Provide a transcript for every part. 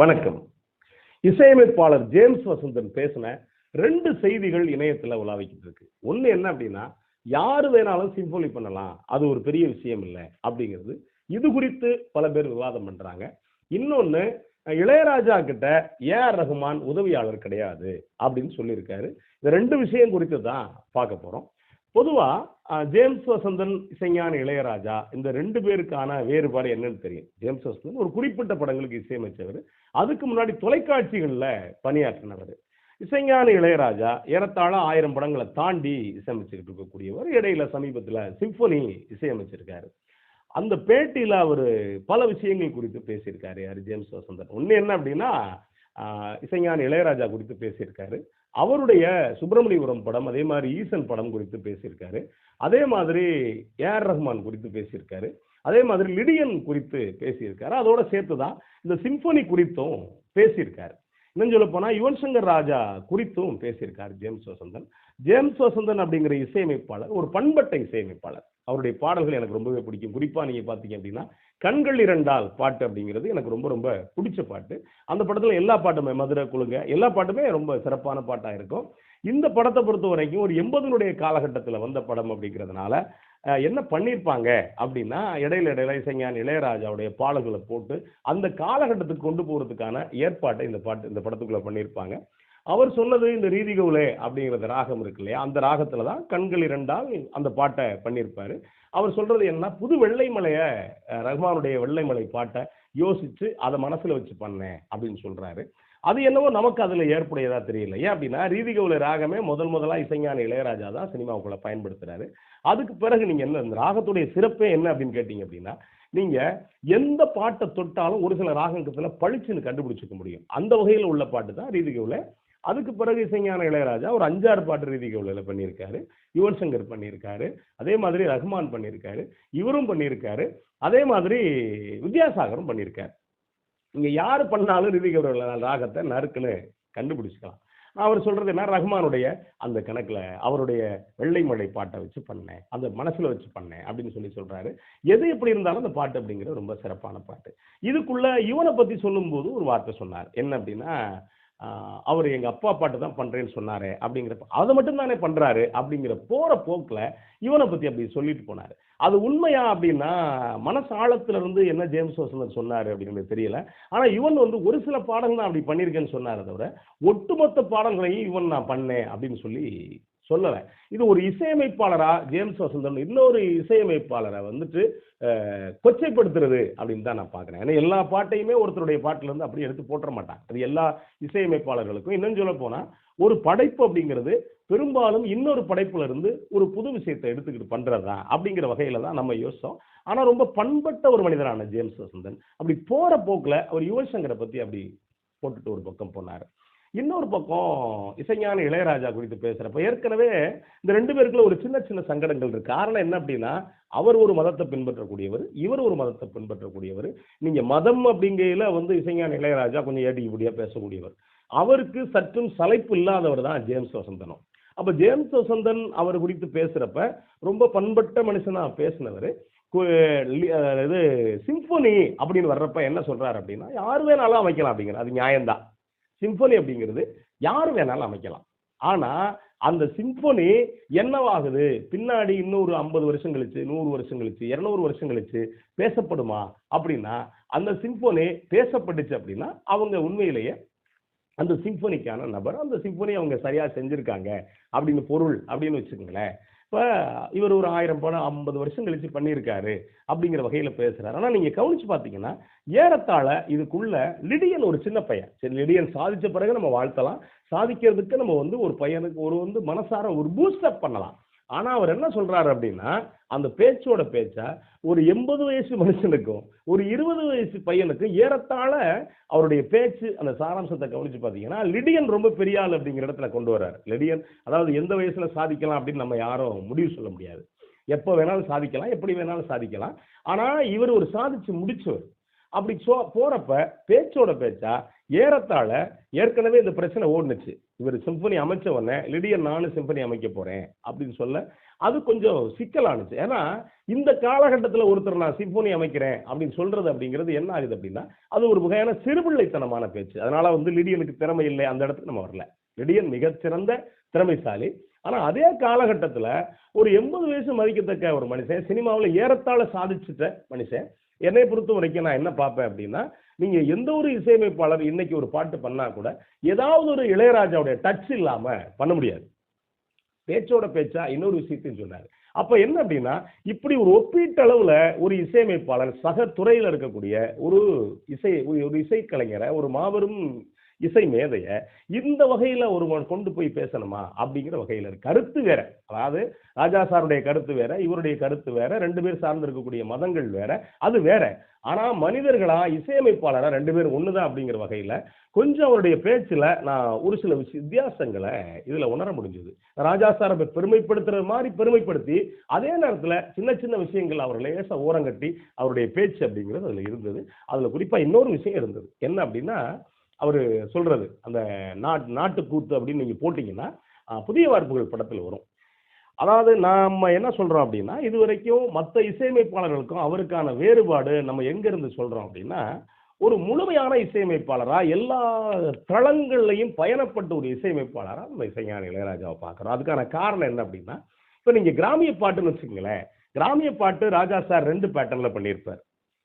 வணக்கம். இசையமைப்பாளர் ஜேம்ஸ் வசந்தன் பேசின ரெண்டு செய்திகள் இணையத்தில் உலாவிக்கிட்டு இருக்கு. ஒன்று என்ன அப்படின்னா யார் வேணாலும் சிம்போலி பண்ணலாம் அது ஒரு பெரிய விஷயம் இல்லை அப்படிங்கிறது. இது குறித்து பல பேர் விவாதம் பண்ணுறாங்க இன்னொன்று இளையராஜா கிட்ட ஏஆர் ரகுமான் உதவியாளர் கிடையாது அப்படின்னு சொல்லியிருக்காரு. இந்த ரெண்டு விஷயம் குறித்து தான் பார்க்க போகிறோம் பொதுவாக ஜேம்ஸ் வசந்தன் இசைஞான இளையராஜா இந்த ரெண்டு பேருக்கான வேறுபாடு என்னன்னு தெரியும். ஜேம்ஸ் வசந்தன் ஒரு குறிப்பிட்ட படங்களுக்கு இசையமைச்சவர். அதுக்கு முன்னாடி தொலைக்காட்சிகளில் பணியாற்றினவர். இசைஞான இளையராஜா ஏறத்தாழ ஆயிரம் படங்களை தாண்டி இசையமைச்சுக்கிட்டு இருக்கக்கூடியவர். இடையில சமீபத்தில் சிம்ஃபனி இசையமைச்சிருக்காரு. அந்த பேட்டியில் அவர் பல விஷயங்கள் குறித்து பேசியிருக்காரு யார்? ஜேம்ஸ் வசந்தன். ஒன்று என்ன அப்படின்னா இசைஞான இளையராஜா குறித்து பேசியிருக்காரு. அவருடைய சுப்பிரமணியபுரம் படம் அதே மாதிரி ஈசன் படம் குறித்து பேசியிருக்காரு. அதே மாதிரி ஏஆர் ரஹ்மான் குறித்து பேசியிருக்காரு. அதே மாதிரி லிடியன் குறித்து பேசியிருக்காரு. அதோட சேர்த்து தான் இந்த சிம்ஃபனி குறித்தும் பேசியிருக்காரு. இன்னும் சொல்ல போனால் யுவன் சங்கர் ராஜா குறித்தும் பேசியிருக்கார் ஜேம்ஸ் வசந்தன். ஜேம்ஸ் வசந்தன் அப்படிங்கிற இசையமைப்பாளர் ஒரு பண்பட்ட இசையமைப்பாளர். அவருடைய பாடல்கள் எனக்கு ரொம்பவே பிடிக்கும். குறிப்பாக நீங்கள் பார்த்தீங்க அப்படின்னா கண்கள் இரண்டால் பாட்டு அப்படிங்கிறது எனக்கு ரொம்ப ரொம்ப பிடிச்ச பாட்டு. அந்த படத்தில் எல்லா பாட்டுமே மதுரை குழுங்க எல்லா பாட்டுமே ரொம்ப சிறப்பான பாட்டாக இருக்கும். இந்த படத்தை பொறுத்த வரைக்கும் ஒரு எண்பதுனுடைய காலகட்டத்தில் வந்த படம் அப்படிங்கிறதுனால என்ன பண்ணியிருப்பாங்க அப்படின்னா இடையில இடையில இசைஞான் இளையராஜாவுடைய பாடல்களை போட்டு அந்த காலகட்டத்துக்கு கொண்டு போகிறதுக்கான ஏற்பாட்டை இந்த பாட்டு இந்த படத்துக்குள்ள பண்ணியிருப்பாங்க அவர் சொன்னது இந்த ரீதிகவுலே அப்படிங்கிறது ராகம் இருக்கு இல்லையா? அந்த ராகத்துல தான் கண்கள் இரண்டால் அந்த பாட்டை பண்ணியிருப்பாரு அவர் சொல்றது என்ன புது வெள்ளைமலைய ரஹ்மானுடைய வெள்ளைமலை பாட்டை யோசிச்சு அதை மனசுல வச்சு பண்ணேன் அப்படின்னு சொல்றாரு. அது என்னவோ நமக்கு அதில் ஏற்புடையதா தெரியல. ஏன் அப்படின்னா ரீதிகவுல ராகமே முதல் முதலாக இசைஞான இளையராஜா தான் சினிமாவுக்குள்ள பயன்படுத்துறாரு. அதுக்கு பிறகு நீங்கள் என்ன இந்த ராகத்துடைய சிறப்பே என்ன அப்படின்னு கேட்டீங்க அப்படின்னா நீங்கள் எந்த பாட்டை தொட்டாலும் ஒரு சில ராகங்கத்தில் பளிச்சுன்னு கண்டுபிடிச்சிக்க முடியும். அந்த வகையில் உள்ள பாட்டு தான் ரீதிகவுல அதுக்கு பிறகு இசைஞான இளையராஜா ஒரு அஞ்சாறு பாட்டு ரீதிகவுல பண்ணியிருக்காரு. யுவன் சங்கர் பண்ணியிருக்காரு. அதே மாதிரி ரஹ்மான் பண்ணியிருக்காரு. இவரும் பண்ணியிருக்காரு. அதே மாதிரி வித்யாசாகரும் பண்ணியிருக்காரு. நீங்கள் யார் பண்ணாலும் ரீதிகவுல ராகத்தை நறுக்குன்னு கண்டுபிடிச்சிக்கலாம். நான் அவர் சொல்றது என்ன? ரஹ்மானுடைய அந்த கணக்குல அவருடைய வெள்ளை மழை பாட்டை வச்சு பண்ணேன். அந்த மனசுல வச்சு பண்ணேன் அப்படின்னு சொல்லி சொல்றாரு. எது எப்படி இருந்தாலும் அந்த பாட்டு அப்படிங்கிறது ரொம்ப சிறப்பான பாட்டு. இதுக்குள்ள இவனை பத்தி சொல்லும்போது ஒரு வார்த்தை சொன்னார். என்ன அப்படின்னா அவர் எங்கள் அப்பா பாட்டு தான் பண்ணுறேன்னு சொன்னார் அப்படிங்கிறப்ப அதை மட்டும் தானே பண்ணுறாரு அப்படிங்கிற போகிற போக்கில் இவனை பற்றி அப்படி சொல்லிட்டு போனாரு. அது உண்மையா அப்படின்னா மனசு இருந்து என்ன ஜேம்ஸ் வசந்தன் சொன்னார் அப்படிங்கிறது தெரியல. ஆனால் இவன் வந்து ஒரு சில பாடங்கள் தான் அப்படி பண்ணியிருக்கேன்னு சொன்னாரே தவிர ஒட்டுமொத்த பாடங்களையும் இவன் நான் பண்ணேன் அப்படின்னு சொல்லி சொல்லலை. இது ஒரு இசையமைப்பாளரா? ஜேம்ஸ் வசந்தன் இன்னொரு இசையமைப்பாளரை வந்துட்டு கொச்சைப்படுத்துறது அப்படின்னு தான் நான் பார்க்குறேன். ஏன்னா எல்லா பாட்டையுமே ஒருத்தருடைய பாட்டிலேருந்து அப்படியே எடுத்து போட்டுற மாட்டாங்க அது எல்லா இசையமைப்பாளர்களுக்கும். இன்னும் சொல்ல போனால் ஒரு படைப்பு அப்படிங்கிறது பெரும்பாலும் இன்னொரு படைப்புல இருந்து ஒரு புது விஷயத்தை எடுத்துக்கிட்டு பண்றதா அப்படிங்கிற வகையில தான் நம்ம யோசிச்சோம். ஆனா ரொம்ப பண்பட்ட ஒரு மனிதரான ஜேம்ஸ் வசந்தன். அப்படி போற போக்குல அவர் யுவசங்கரை பற்றி பத்தி அப்படி போட்டுட்டு ஒரு பக்கம் போனாரு. இன்னொரு பக்கம் இசைஞான இளையராஜா குறித்து பேசுறப்ப ஏற்கனவே இந்த ரெண்டு பேருக்குள்ள ஒரு சின்ன சின்ன சங்கடங்கள் இருக்கு. காரணம் என்ன அப்படின்னா அவர் ஒரு மதத்தை பின்பற்றக்கூடியவர் இவர் ஒரு மதத்தை பின்பற்றக்கூடியவர். நீங்க மதம் அப்படிங்கையில வந்து இசைஞான இளையராஜா கொஞ்சம் ஏட்டிக்குடியா பேசக்கூடியவர். அவருக்கு சற்றும் சலைப்பு இல்லாதவர் தான் ஜேம்ஸ் வசந்தனம். அப்ப ஜேம்ஸ் வசந்தன் அவர் குறித்து பேசுறப்ப ரொம்ப பண்பட்ட மனுஷனா பேசினவர். இது சிம்பொனி அப்படின்னு வர்றப்ப என்ன சொல்றாரு அப்படின்னா யார் வேணாலும் அமைக்கலாம் அப்படிங்கிற அது நியாயம்தான். சிம்போனி அப்படிங்கிறது யார் வேணாலும் அமைக்கலாம். ஆனால் அந்த சிம்போனி என்னவாகுது? பின்னாடி இன்னொரு ஐம்பது வருஷம் கழிச்சு நூறு வருஷம் கழிச்சு இரநூறு வருஷம் கழிச்சு பேசப்படுமா? அப்படின்னா அந்த சிம்போனி பேசப்பட்டுச்சு அப்படின்னா அவங்க உண்மையிலேயே அந்த சிம்போனிக்கான நபர் அந்த சிம்போனி அவங்க சரியாக செஞ்சுருக்காங்க அப்படின்னு பொருள் அப்படின்னு வச்சுக்கோங்களேன். இப்போ இவர் ஒரு ஆயிரம் படம் ஐம்பது வருஷம் கழிச்சு பண்ணியிருக்காரு அப்படிங்கிற வகையில் பேசுகிறார் ஆனால் நீங்கள் கவனிச்சு பார்த்தீங்கன்னா ஏறத்தாழ இதுக்குள்ள லிடியன் ஒரு சின்ன பையன். சரி லிடியன் சாதிச்ச பிறகு நம்ம வாழ்த்தலாம். சாதிக்கிறதுக்கு நம்ம வந்து ஒரு பையனுக்கு ஒரு வந்து மனசார ஒரு பூஸ்டப் பண்ணலாம். ஆனா அவர் என்ன சொல்றாரு அப்படின்னா அந்த பேச்சோட பேச்சா ஒரு எண்பது வயசு மனுஷனுக்கும் ஒரு இருபது வயசு பையனுக்கும் ஏறத்தாழ அவருடைய பேச்சு அந்த சாராம்சத்தை கவனிச்சு பார்த்தீங்கன்னா லிடியன் ரொம்ப பெரிய ஆள் அப்படிங்கிற இடத்துல கொண்டு வர்றாரு. லிடியன் அதாவது எந்த வயசுல சாதிக்கலாம் அப்படின்னு நம்ம யாரும் முடிவு சொல்ல முடியாது. எப்போ வேணாலும் சாதிக்கலாம் எப்படி வேணாலும் சாதிக்கலாம். ஆனா இவர் ஒரு சாதிச்சு முடிச்சவர். அப்படி சோ போறப்ப பேச்சோட பேச்சா ஏறத்தாழ ஏற்கனவே இந்த பிரச்சனை ஓடுனுச்சு. இவர் சிம்பனி அமைச்ச உடனே லிடியன் நானும் சிம்பனி அமைக்க போறேன் அப்படின்னு சொல்ல அது கொஞ்சம் சிக்கலானுச்சு ஏன்னா இந்த காலகட்டத்தில் ஒருத்தர் நான் சிம்போனி அமைக்கிறேன் அப்படின்னு சொல்றது அப்படிங்கிறது என்ன ஆகுது அப்படின்னா அது ஒரு வகையான சிறுபிள்ளைத்தனமான பேச்சு. அதனால வந்து லிடியனுக்கு திறமை இல்லை அந்த இடத்துக்கு நம்ம வரல. லிடியன் மிகச்சிறந்த திறமைசாலி. ஆனால் அதே காலகட்டத்தில் ஒரு எண்பது வயசு மதிக்கத்தக்க ஒரு மனுஷன் சினிமாவில் ஏறத்தாழ சாதிச்சிட்ட மனுஷன் என்னை பொறுத்த வரைக்கும் நான் என்ன பார்ப்பேன் அப்படின்னா நீங்க எந்த ஒரு இசையமைப்பாளர் இன்னைக்கு ஒரு பாட்டு பண்ணா கூட ஏதாவது ஒரு இளையராஜாவுடைய டச் இல்லாம பண்ண முடியாது. பேச்சோட பேச்சா இன்னொரு விஷயத்தையும் சொன்னாரு. அப்ப என்ன அப்படின்னா இப்படி ஒரு ஒப்பீட்டளவுல ஒரு இசையமைப்பாளர் சக துறையில் இருக்கக்கூடிய ஒரு இசை ஒரு இசைக்கலைஞரை ஒரு மாபெரும் இசை மேதைய இந்த வகையில ஒருவன் கொண்டு போய் பேசணுமா? அப்படிங்கிற வகையில இருக்கு. கருத்து வேற. அதாவது ராஜா சாருடைய கருத்து வேற இவருடைய கருத்து வேற ரெண்டு பேர் சார்ந்து இருக்கக்கூடிய மதங்கள் வேற அது வேற. ஆனா மனிதர்களா இசையமைப்பாளரா ரெண்டு பேரும் ஒண்ணுதான் அப்படிங்கிற வகையில கொஞ்சம் அவருடைய பேச்சுல நான் ஒரு சில வித்தியாசங்களை இதுல உணர முடிஞ்சது. ராஜா சாரை பெருமைப்படுத்துற மாதிரி பெருமைப்படுத்தி அதே நேரத்துல சின்ன சின்ன விஷயங்கள் அவர் லேசா ஓரங்கட்டி அவருடைய பேச்சு அப்படிங்கிறது அதுல இருந்தது. அதுல குறிப்பா இன்னொரு விஷயம் இருந்தது. என்ன அப்படின்னா அவர் சொல்றது. அந்த நாட் நாட்டுக்கூத்து அப்படின்னு நீங்க போட்டீங்கன்னா புதிய வார்ப்புகள் படத்தில் வரும். அதாவது நாம் என்ன சொல்கிறோம் அப்படின்னா இது வரைக்கும் மற்ற இசையமைப்பாளர்களுக்கும் அவருக்கான வேறுபாடு நம்ம எங்கேருந்து சொல்கிறோம் அப்படின்னா ஒரு முழுமையான இசையமைப்பாளராக எல்லா தளங்கள்லையும் பயணப்பட்ட ஒரு இசையமைப்பாளராக நம்ம இசைஞான இளையராஜாவை பார்க்குறோம். அதுக்கான காரணம் என்ன அப்படின்னா இப்போ நீங்கள் கிராமிய பாட்டுன்னு வச்சுக்கோங்களேன். கிராமிய பாட்டு ராஜா சார் ரெண்டு பேட்டர்னில் பண்ணியிருப்பார்.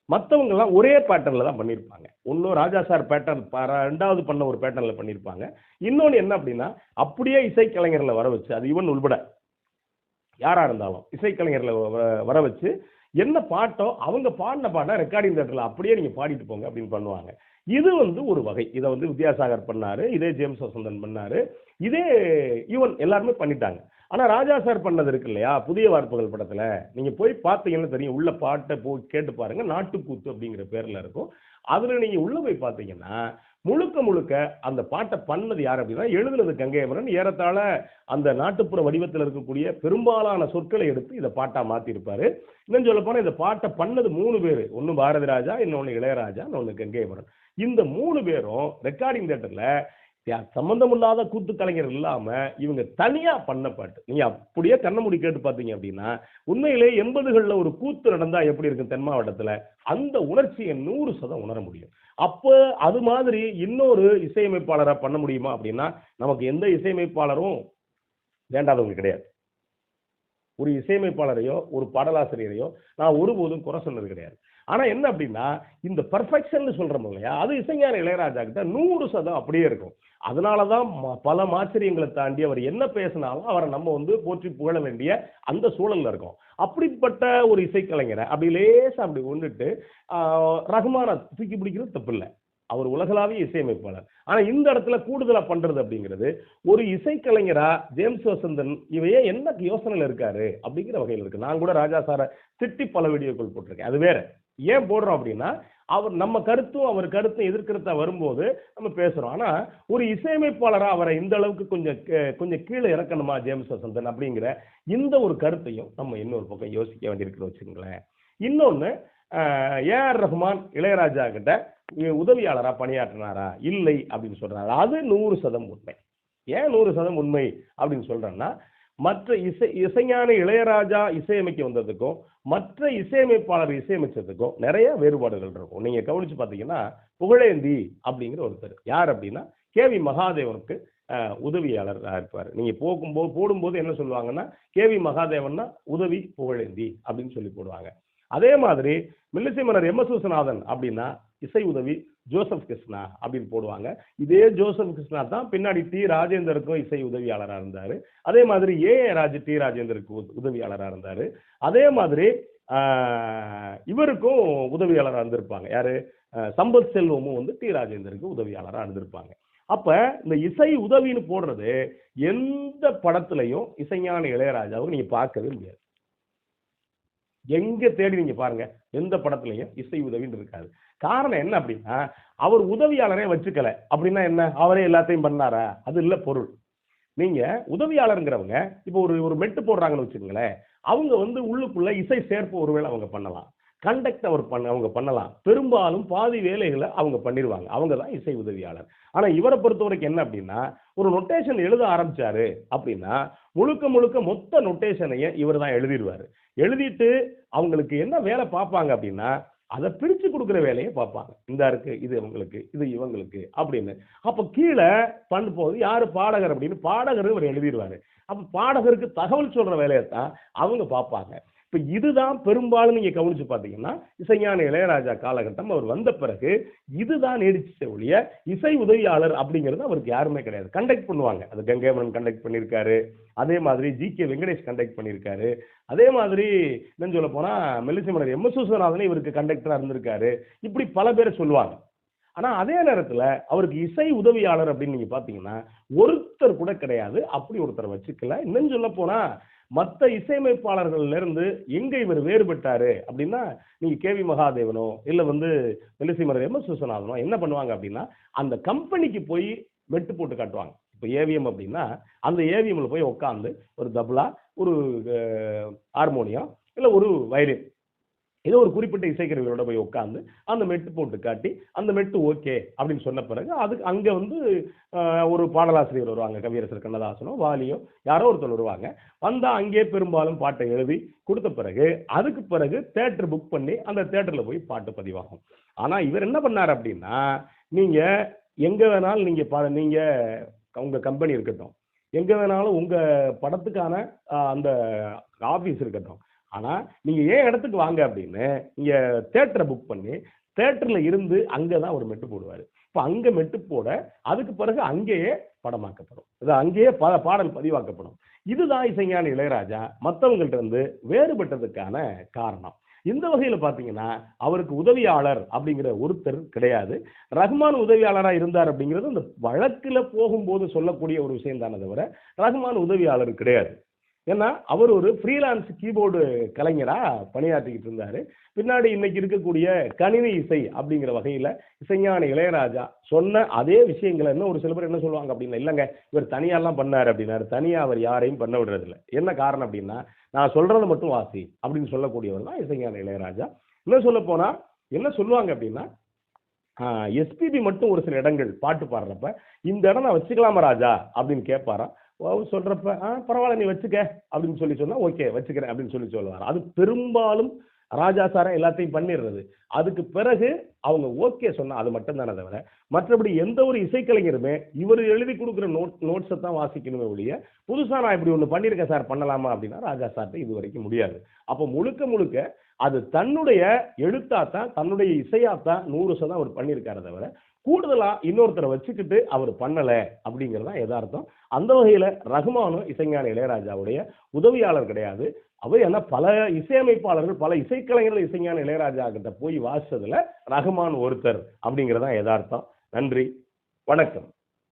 மற்றவங்கெல்லாம் ஒரே பேட்டர்ன்ல தான் பண்ணியிருப்பாங்க ஒன்றும் ராஜா சார் பேட்டர்ன் ரெண்டாவது பண்ண ஒரு பேட்டர்ன்ல பண்ணியிருப்பாங்க இன்னொன்று என்ன அப்படின்னா அப்படியே இசைக்கலைஞர்களை வர வச்சு அது இவன் உள்பட யாரா இருந்தாலும் இசைக்கலைஞர்களை வ- வர வச்சு என்ன பாட்டோ அவங்க பாடின பாட்டை ரெக்கார்டிங் தேட்டரில் அப்படியே நீங்கள் பாடிட்டு போங்க அப்படின்னு பண்ணுவாங்க. இது வந்து ஒரு வகை. இதை வந்து வித்யாசாகர் பண்ணாரு இதே ஜேம்ஸ் வசந்தன் பண்ணாரு இதே ஈவன் எல்லாருமே பண்ணிட்டாங்க. ஆனால் ராஜா சார் பண்ணது இருக்கு இல்லையா? புதிய வார்ப்புகள் படத்தில். நீங்கள் போய் பார்த்தீங்கன்னா தெரியும். உள்ள பாட்டை போய் கேட்டு பாருங்கள் நாட்டுக்கூத்து அப்படிங்கிற பேரில் இருக்கும். அதில் நீங்கள் உள்ளே போய் பார்த்தீங்கன்னா முழுக்க முழுக்க அந்த பாட்டை பண்ணது யார் அப்படின்னா எழுதுனது கங்கையமரன். ஏறத்தாழ அந்த நாட்டுப்புற வடிவத்தில் இருக்கக்கூடிய பெரும்பாலான சொற்களை எடுத்து இதை பாட்டாக மாத்திருப்பாரு. இன்னும் சொல்லப்போனால் இந்த பாட்டை பண்ணது மூணு பேர். ஒன்று பாரதி ராஜா இன்னொன்னு இளையராஜா கங்கை கங்கையமரன். இந்த மூணு பேரும் ரெக்கார்டிங் தேட்டரில் சம்மந்தமில்லாத கூத்து கலைஞர் இல்லாம இவங்க தனியா பண்ண பாட்டு. நீங்க அப்படியே கண்ண கேட்டு பார்த்தீங்க அப்படின்னா உண்மையிலே எண்பதுகள்ல ஒரு கூத்து நடந்தா எப்படி இருக்கும் தென் மாவட்டத்துல? அந்த உணர்ச்சியை நூறு சதம் உணர முடியும். அப்போ அது மாதிரி இன்னொரு இசையமைப்பாளரை பண்ண முடியுமா அப்படின்னா நமக்கு எந்த இசையமைப்பாளரும் வேண்டாதவங்க கிடையாது. ஒரு இசையமைப்பாளரையோ ஒரு பாடலாசிரியரையோ நான் ஒருபோதும் குறை சொன்னது கிடையாது. ஆனா என்ன அப்படின்னா இந்த பர்ஃபெக்ஷன் சொல்றோம் இல்லையா அது இசைஞான இளையராஜா கிட்ட நூறு சதம் அப்படியே இருக்கும். அதனாலதான் தான் பல மாச்சரியங்களை தாண்டி அவர் என்ன பேசினாலும் அவரை நம்ம வந்து போற்றி புகழ வேண்டிய அந்த சூழல்ல இருக்கோம். அப்படிப்பட்ட ஒரு இசைக்கலைஞரை அப்படி லேசா அப்படி கொண்டுட்டு ரகுமான ரஹ்மானை தூக்கி பிடிக்கிறது தப்பு இல்லை அவர் உலகளாவிய இசையமைப்பாளர். ஆனா இந்த இடத்துல கூடுதலா பண்றது அப்படிங்கிறது ஒரு இசைக்கலைஞரா ஜேம்ஸ் வசந்தன் இவையே என்ன யோசனையில இருக்காரு அப்படிங்கிற வகையில் இருக்கு. நான் கூட ராஜா சாரை திட்டி பல வீடியோக்கள் போட்டிருக்கேன். அது வேற. ஏன் போடுறோம் அப்படின்னா அவர் நம்ம கருத்தும் அவர் கருத்தும் எதிர்க்கிறதா வரும்போது நம்ம பேசுறோம். ஆனா ஒரு இசையமைப்பாளராக அவரை இந்த அளவுக்கு கொஞ்சம் கொஞ்சம் கீழே இறக்கணுமா ஜேம்ஸ் வசந்தன் அப்படிங்கிற இந்த ஒரு கருத்தையும் நம்ம இன்னொரு பக்கம் யோசிக்க வேண்டியிருக்குன்னு வச்சுங்களேன் இன்னொன்னு ஏஆர் ரஹ்மான் இளையராஜா கிட்ட உதவியாளரா பணியாற்றினாரா? இல்லை அப்படின்னு சொல்றாரு. அது நூறு சதம் உண்மை. ஏன் நூறு சதம் உண்மை அப்படின்னு சொல்றேன்னா மற்ற இசை இசைஞான இளையராஜா இசையமைக்க வந்ததுக்கும் மற்ற இசையமைப்பாளர் இசையமைச்சதுக்கும் நிறைய வேறுபாடுகள் இருக்கும். நீங்க கவனிச்சு பார்த்தீங்கன்னா புகழேந்தி அப்படிங்கிற ஒருத்தர் யார் அப்படின்னா கேவி மகாதேவனுக்கு உதவியாளராக உதவியாளர் இருப்பார். நீங்க போகும்போது போடும்போது என்ன சொல்லுவாங்கன்னா கேவி மகாதேவன்னா உதவி புகழேந்தி அப்படின்னு சொல்லி போடுவாங்க. அதே மாதிரி மில்லிசை மன்னர் எம் எஸ் விஸ்வநாதன் அப்படின்னா இசை உதவி ஜோசப் கிருஷ்ணா அப்படின்னு போடுவாங்க. இதே ஜோசப் கிருஷ்ணா தான் பின்னாடி டி ராஜேந்தருக்கும் இசை உதவியாளராக இருந்தார். அதே மாதிரி ஏ ராஜ் டி ராஜேந்தருக்கு உதவியாளராக இருந்தார். அதே மாதிரி இவருக்கும் உதவியாளராக இருந்திருப்பாங்க. யார்? சம்பத் செல்வமும் வந்து டி ராஜேந்தருக்கு உதவியாளராக இருந்திருப்பாங்க. அப்போ இந்த இசை உதவின்னு போடுறது எந்த படத்துலையும் இசைஞான இளையராஜாவும் நீங்கள் பார்க்கவே முடியாது. எங்க தேடி பாருங்க எந்த படத்துலயும் இசை உதவின்னு இருக்காது. காரணம் என்ன அப்படின்னா அவர் உதவியாளரே வச்சுக்கல. அப்படின்னா என்ன? அவரே எல்லாத்தையும் பண்ணாரா? அது இல்ல பொருள். நீங்க உதவியாளருங்கிறவங்க இப்போ ஒரு ஒரு மெட்டு போடுறாங்கன்னு வச்சுக்கோங்களேன் அவங்க வந்து உள்ளுக்குள்ள இசை சேர்ப்பு ஒருவேளை அவங்க பண்ணலாம். கண்டக்ட் அவர் பண்ண அவங்க பண்ணலாம். பெரும்பாலும் பாதி வேலைகளை அவங்க பண்ணிடுவாங்க அவங்க தான் இசை உதவியாளர். ஆனால் இவரை பொறுத்த வரைக்கும் என்ன அப்படின்னா ஒரு நொட்டேஷன் எழுத ஆரம்பிச்சாரு அப்படின்னா முழுக்க முழுக்க மொத்த நொட்டேஷனையும் இவர் தான் எழுதிடுவார் எழுதிட்டு அவங்களுக்கு என்ன வேலை பார்ப்பாங்க அப்படின்னா அதை பிரித்து கொடுக்குற வேலையை பார்ப்பாங்க. இந்த இருக்கு இது இவங்களுக்கு இது இவங்களுக்கு அப்படின்னு. அப்போ கீழே பண்ணும்போது போது பாடகர் அப்படின்னு பாடகர் இவர் எழுதிடுவார். அப்போ பாடகருக்கு தகவல் சொல்கிற வேலையை தான் அவங்க பார்ப்பாங்க. இப்போ இதுதான் பெரும்பாலும் நீங்கள் கவனிச்சு பார்த்தீங்கன்னா இசைஞான இளையராஜா காலகட்டம் அவர் வந்த பிறகு இதுதான் நீடிச்ச ஒழிய இசை உதவியாளர் அப்படிங்கிறது அவருக்கு யாருமே கிடையாது. கண்டக்ட் பண்ணுவாங்க. அது கங்கைமரன் கண்டக்ட் பண்ணியிருக்காரு அதே மாதிரி ஜி கே வெங்கடேஷ் கண்டக்ட் பண்ணியிருக்காரு அதே மாதிரி என்னன்னு சொல்ல போனா மன்னர் எம் எஸ் விஸ்வநாதனே இவருக்கு கண்டக்டராக இருந்திருக்காரு. இப்படி பல பேரை சொல்லுவாங்க. ஆனா அதே நேரத்துல அவருக்கு இசை உதவியாளர் அப்படின்னு நீங்க பாத்தீங்கன்னா ஒருத்தர் கூட கிடையாது. அப்படி ஒருத்தர் வச்சுக்கல. இன்னும் சொல்ல போனா மற்ற இசையமைப்பாளர்கள்ல இருந்து எங்க இவர் வேறுபட்டாரு அப்படின்னா நீங்க கேவி மகாதேவனோ இல்ல வந்து மெல்லிசைமலர் எம் எஸ் விஸ்வநாதனோ என்ன பண்ணுவாங்க அப்படின்னா அந்த கம்பெனிக்கு போய் மெட்டு போட்டு காட்டுவாங்க. இப்போ ஏவிஎம் அப்படின்னா அந்த ஏவிஎம்ல போய் உட்காந்து ஒரு தபுலா ஒரு ஹார்மோனியம் இல்லை ஒரு வயலின் ஏதோ ஒரு குறிப்பிட்ட இசைக்கருவிகளோட போய் உட்காந்து அந்த மெட்டு போட்டு காட்டி அந்த மெட்டு ஓகே அப்படின்னு சொன்ன பிறகு அதுக்கு அங்கே வந்து ஒரு பாடலாசிரியர் வருவாங்க கவியரசர் கண்ணதாசனோ வாலியோ யாரோ ஒருத்தர் வருவாங்க. வந்தால் அங்கேயே பெரும்பாலும் பாட்டை எழுதி கொடுத்த பிறகு அதுக்கு பிறகு தேட்டர் புக் பண்ணி அந்த தேட்டரில் போய் பாட்டு பதிவாகும். ஆனால் இவர் என்ன பண்ணார் அப்படின்னா நீங்கள் எங்கே வேணாலும் நீங்கள் பா நீங்கள் உங்கள் கம்பெனி இருக்கட்டும். எங்கே வேணாலும் உங்கள் படத்துக்கான அந்த ஆஃபீஸ் இருக்கட்டும். ஆனால் நீங்கள் ஏன் இடத்துக்கு வாங்க அப்படின்னு நீங்கள் தேட்டரை புக் பண்ணி தேட்டரில் இருந்து அங்கே தான் ஒரு மெட்டு போடுவார். இப்போ அங்கே மெட்டு போட அதுக்கு பிறகு அங்கேயே படமாக்கப்படும். இது அங்கேயே பா பாடல் பதிவாக்கப்படும். இதுதான் இசைஞான இளையராஜா மற்றவங்கள்ட்ட இருந்து வேறுபட்டதுக்கான காரணம். இந்த வகையில் பார்த்தீங்கன்னா அவருக்கு உதவியாளர் அப்படிங்கிற ஒருத்தர் கிடையாது. ரஹ்மான் உதவியாளராக இருந்தார் அப்படிங்கிறது இந்த வழக்கில் போகும்போது சொல்லக்கூடிய ஒரு விஷயம் தானே தவிர ரஹ்மான் உதவியாளர் கிடையாது. ஏன்னா அவர் ஒரு ஃப்ரீலான்ஸ் கீபோர்டு கலைஞராக பணியாற்றிக்கிட்டு இருந்தாரு. பின்னாடி இன்னைக்கு இருக்கக்கூடிய கணினி இசை அப்படிங்கிற வகையில இசைஞான இளையராஜா சொன்ன அதே விஷயங்களை இன்னும் ஒரு சில பேர் என்ன சொல்லுவாங்க அப்படின்னா இல்லைங்க இவர் தனியாலாம் பண்ணாரு அப்படின்னாரு. தனியாக அவர் யாரையும் பண்ண விடுறதில்ல. என்ன காரணம் அப்படின்னா நான் சொல்கிறது மட்டும் வாசி அப்படின்னு சொல்லக்கூடியவர் தான் இசைஞான இளையராஜா. இன்னும் சொல்ல போனா என்ன சொல்லுவாங்க அப்படின்னா எஸ்பிபி மட்டும் ஒரு சில இடங்கள் பாட்டு பாடுறப்ப இந்த இடம் நான் வச்சுக்கலாமா ராஜா அப்படின்னு கேட்பாராம். அவர் சொல்றப்ப ஆ பரவாயில்ல நீ வச்சுக்க அப்படின்னு சொல்லி சொன்னா ஓகே வச்சுக்கிறேன் அப்படின்னு சொல்லி சொல்லுவார். அது பெரும்பாலும் ராஜா சாரா எல்லாத்தையும் பண்ணிடுறது. அதுக்கு பிறகு அவங்க ஓகே சொன்னா அது மட்டும்தானே தவிர மற்றபடி எந்த ஒரு இசைக்கலைஞருமே இவர் எழுதி கொடுக்குற நோட் நோட்ஸை தான் வாசிக்கணுமே ஒழிய புதுசா நான் இப்படி ஒன்று பண்ணியிருக்கேன் சார் பண்ணலாமா அப்படின்னா ராஜா சார்ட்ட இது வரைக்கும் முடியாது. அப்போ முழுக்க முழுக்க அது தன்னுடைய எழுத்தாத்தான் தன்னுடைய இசையாத்தான் நூறு சதம் அவர் பண்ணியிருக்காரு தவிர கூடுதலா இன்னொருத்தரை வச்சுக்கிட்டு அவர் பண்ணல அப்படிங்கிறது தான் எதார்த்தம் அந்த வகையில ரகுமானும் இசைஞான இளையராஜாவுடைய உதவியாளர் கிடையாது. அவர் என்ன பல இசையமைப்பாளர்கள் பல இசைக்கலைஞர்கள் இசைஞான இளையராஜா கிட்ட போய் வாசிச்சதுல ரகுமான் ஒருத்தர் அப்படிங்கிறது தான் நன்றி. வணக்கம்.